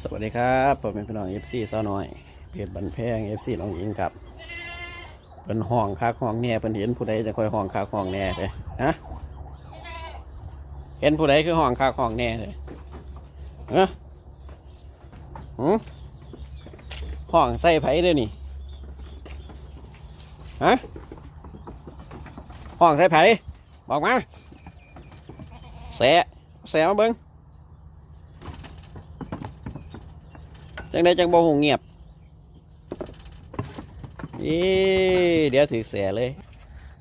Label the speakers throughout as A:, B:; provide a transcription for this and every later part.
A: สวัสดีครับผมเป็นพี่น้องเอฟซีสาวน้อยเพจบันแพงเอฟซีน้องหญิงครับเป็นห้องคักห้องแน่เป็นเห็นผู้ใดจะคอยห้องคักห้องแน่เลยฮะเห็นผู้ใดคือห้องคักห้องแน่เลยเออหือห้องใส่ไผ่เด้นี่ฮะห้องใส่ไผ่บอกมาแสะแสะมาเบิ้ง จังได้จังบ่หงเงียบอีเดี๋ยวถือเสียเลย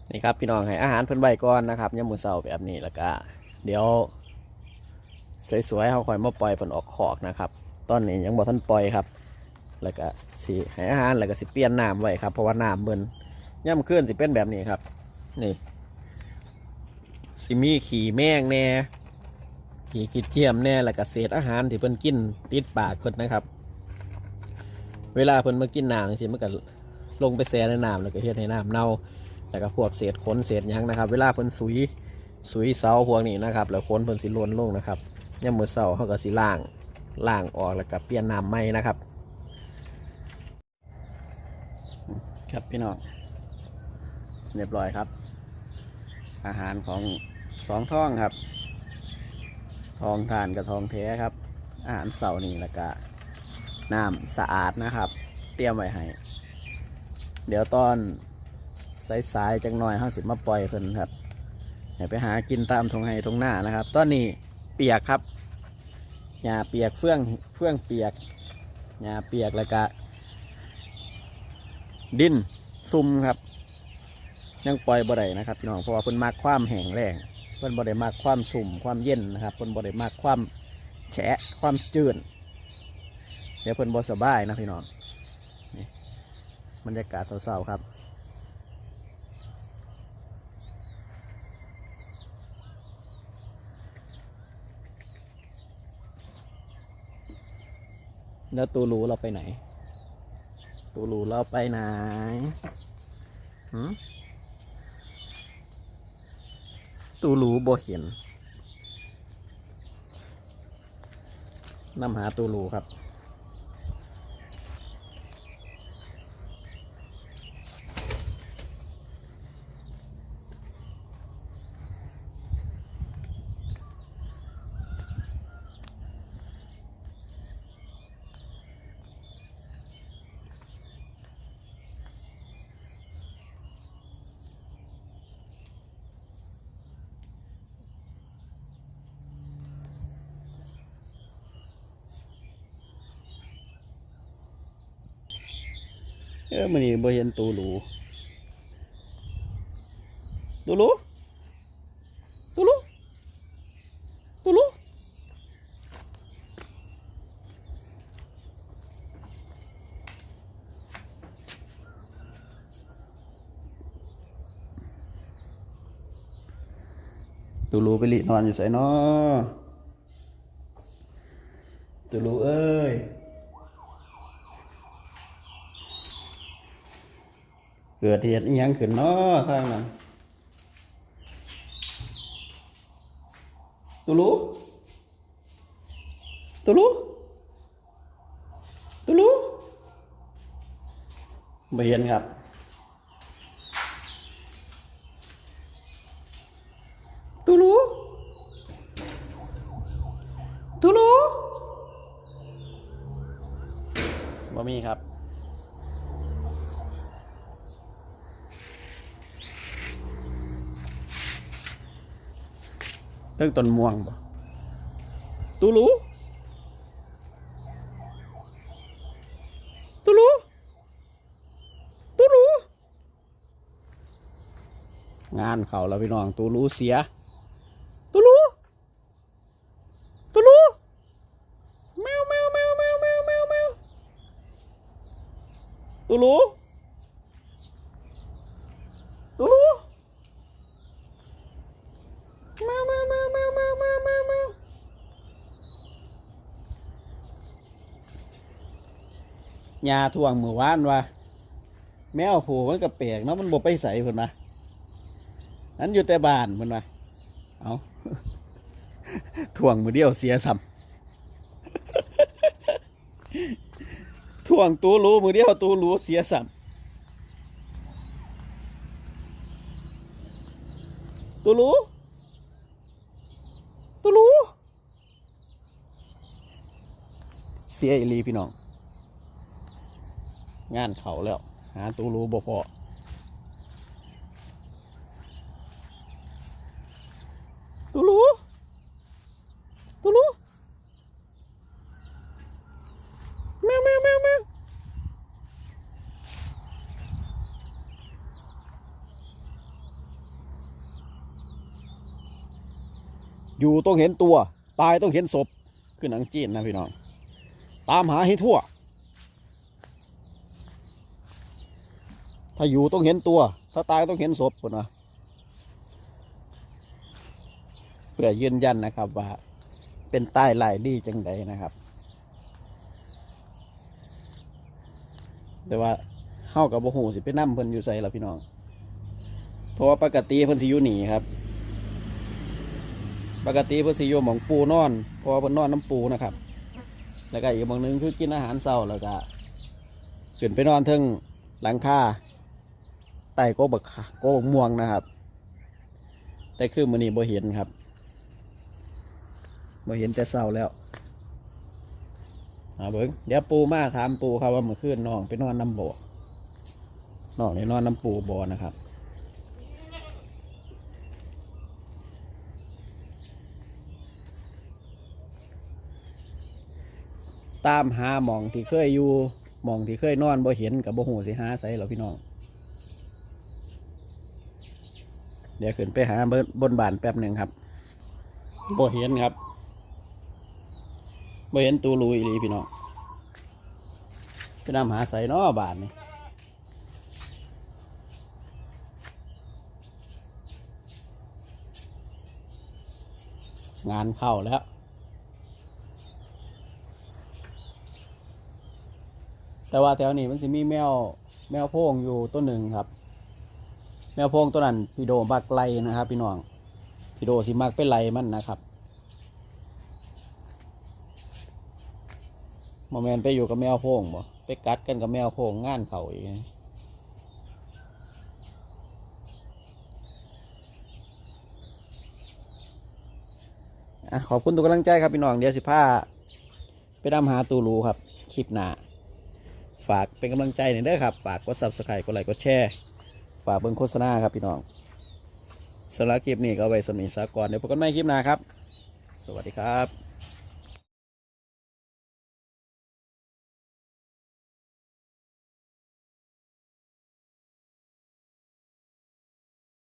A: นี่ครับพี่น้องให้อาหารเพิ่นใบก่อนนะครับยามมื้อเช้าแบบนี้แล้วก็เดี๋ยวสวยๆเขาคอยมาปล่อยเพิ่นออกขอกนะครับ ตอนนี้ยังบ่ทันปล่อยครับ แล้วก็สิให้อาหารแล้วก็สิเปลี่ยนน้ำไว้ครับเพราะว่าน้ำเบิ่นย่ำเคลื่อนสิเป็นแบบนี้ครับ นี่สิมีขี่แมงแน่ขี่ขี้เทียมแน่แล้วก็เศษอาหารที่เพิ่นกินติดปากเพิ่นนะครับ เวลาเพิ่นมากินน้ำสิมันก็ลงไปแช่ในน้ำแล้วก็เฮ็ดให้น้ำเน่าแล้วก็พวกเศษขนเศษยังนะครับ เวลาเพิ่นสุยสุยเสาพวกนี้นะครับ แล้วขนเพิ่นสิล้นลงนะครับยามมื้อเช้าเขาก็สิล้างล้างออกแล้วก็เปลี่ยนน้ำใหม่นะครับ ครับพี่น้องเรียบร้อยครับ อาหารของสองท้องครับ ทองทานกับทองแท้ครับ อาหารเสานี่ล้วก็ น้ำสะอาดนะครับ เตรียมไว้ให้ เดี๋ยวตอนสายๆจังหน่อยห้าสิบมาปล่อยเพิ่นครับให้ไปหากินตามทงไห้ทงหน้านะครับ ตอนนี้เปียกครับหญ้าเปียกเฟื่องเฟื่องเปียกหญ้าเปียกแล้วก็ดินซุ่มครับ ยังปล่อยบ่ได้นะครับพี่น้องเพราะว่าเพิ่นมากความแห้งแล้งเพิ่นบ่ได้มากความสุ่มความเย็นนะครับเพิ่นบ่ได้มากความแฉะความจืด เดี๋ยวเพิ่นบ่สบายนะพี่น้องนี่บรรยากาศเศร้าๆครับแล้วตูรูเราไปไหน ตูรูเราไปไหนหตูรูบ่เห็นนำหาตูรูครับ เออมันนี่บ่เห็นตูหลูตูหลูตูหลูตูหลูตูหลูไปลีนอนอยู่ใส่นอตูหลูเอ้ย เกิดเหตุอีหยังขึ้นเนาะทางนั้นตุลุตุลุตุลุไม่เห็นครับ ตุลุตุลุบ่มีครับ เรื่องต้นม่วงบ่ตูรู้ตูรู้ตูรู้งานเขาแล้วพี่น้องตูรู้เสียตูรู้ตูรู้แมวแมวแมวแมวแมวแมวแมวตูรู้ตูรู้ หญ้าท่วงเมื่อวานว่า แมวผูมันก็แปลกเนาะมันบ่ไปใส่เพิ่นมานั้นอยู่แต่บ้านเพิ่นว่าเอาท่วงมือเดียวเสียซ้ำวงตูรู้มือเดียวตูรู้เสียสัมตูรู้ตูรู้เสียอีลีพี่น้อง งานเขาแล้ว หาตูรู้บ่พอตูรู้ตูรู้แมวแมวแมวแมวอยู่ต้องเห็นตัว ตายต้องเห็นศพคือหนังจีนนะพี่น้อง ตามหาให้ทั่ว ถ้าอยู่ต้องเห็นตัว ถ้าตายต้องเห็นศพคนนะเพื่อยืนยันนะครับว่า เป็นใต้ลายดีจังใดนะครับ แต่ว่าเฮากับโบหูสิไปนั่มเพิ่นอยู่ใส่ละพี่น้อง เพราะว่าปกติเพิ่นสิอยู่หนีครับ ปกติเพิ่นสิอยู่หมองปูนอนเพราะว่าเพิ่นนอนน้ำปูนะครับ แล้วก็อีกหมองนึงคือกินอาหารเช้าแล้วก็ขึ้นไปนอนเทิงหลังคา ไต่โกบักขาโกบักม่วงนะครับ แต่คือมือนี้บ่เห็นครับบ่เห็นแต่เศร้าแล้วอาเบิ้งเดี๋ยวปูมาถามปูครับว่าเมื่อคืนน้องไปนอนน้ำบ่อน้องได้นอนน้ำปูบ่อนะครับตามหาหมองที่เคยอยู่หมองที่เคยนอนบ่เห็นกับบ่หูสิหาใส่หรอพี่น้อง เดี๋ยวขึ้นไปหาบบนบานแป๊บหนึ่งครับบ่เห็นครับบ่เห็นตูรูอีลีพี่น้องไปนำหาใส่นอบานนี่งานเข้าแล้วแต่ว่าแถวนี้มันสิมีแมวแมวโพงอยู่ตัวหนึ่งครับ วโพงตัวนั้นพี่โดมักไล่นะครับ พี่น้องพี่โดสิมักไปไล่มันนะครับโมเมนไปอยู่กับแมวโพงบ่ไปกัดกันกับแมวโพงงานเขาอีกอะขอบคุณทุกกำลังใจครับพี่น้องเดี๋ยวสิพาไปดำหาตูรูครับ คลิปหน้า ฝากเป็นกำลังใจหน่อยเด้อครับ ฝากกด subscribe กดไลค์กดแชร์ ฝากเบิ้งโฆษณาครับพี่น้องสำหรับคลิปนี้ก็เอาไว้สมิสากรเดี๋ยวพบกันใหม่คลิปหน้าครับ สวัสดีครับ